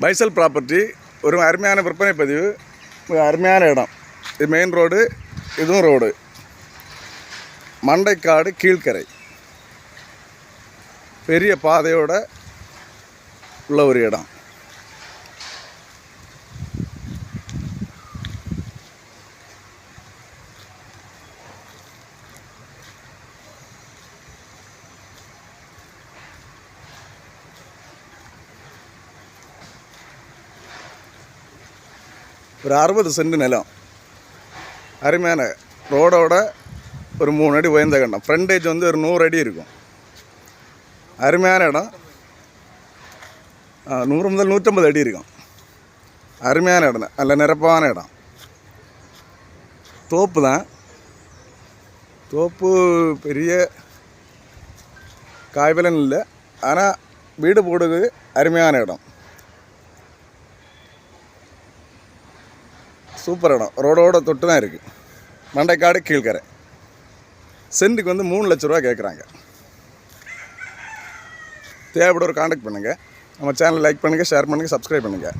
பைசல் property ஒரு அருமையான விற்பனை பதிவு ஒரு அருமையான இடம். இது மெயின் ரோடு இதுவும் ரோடு மண்டைக்காடு கீழ்க்கரை பெரிய பாதையோட உள்ள ஒரு இடம். ஒரு அறுபது சென்ட் நிலம். அருமையான ரோடோட ஒரு மூணு அடி உயர்ந்த கண்டம். ஃப்ரண்டேஜ் வந்து ஒரு நூறு அடி இருக்கும். அருமையான இடம். நூறு முதல் நூற்றம்பது அடி இருக்கும். அருமையான இடம். தான். நல்ல நிரப்பான இடம். தோப்பு தான். தோப்பு பெரிய காய்பலன் இல்லை. ஆனால் வீடு போடுறது அருமையான இடம். சூப்பர் இடம். ரோடோட தொட்டு தான் இருக்குது மண்டைக்காடு கீழ்கரை. சென்ட்டுக்கு வந்து மூணு லட்ச ரூபா கேட்குறாங்க தேவைப்பட ஒரு காண்டாக்ட் பண்ணுங்கள் நம்ம சேனல் லைக் பண்ணுங்கள் ஷேர் பண்ணுங்கள் சப்ஸ்கிரைப் பண்ணுங்கள்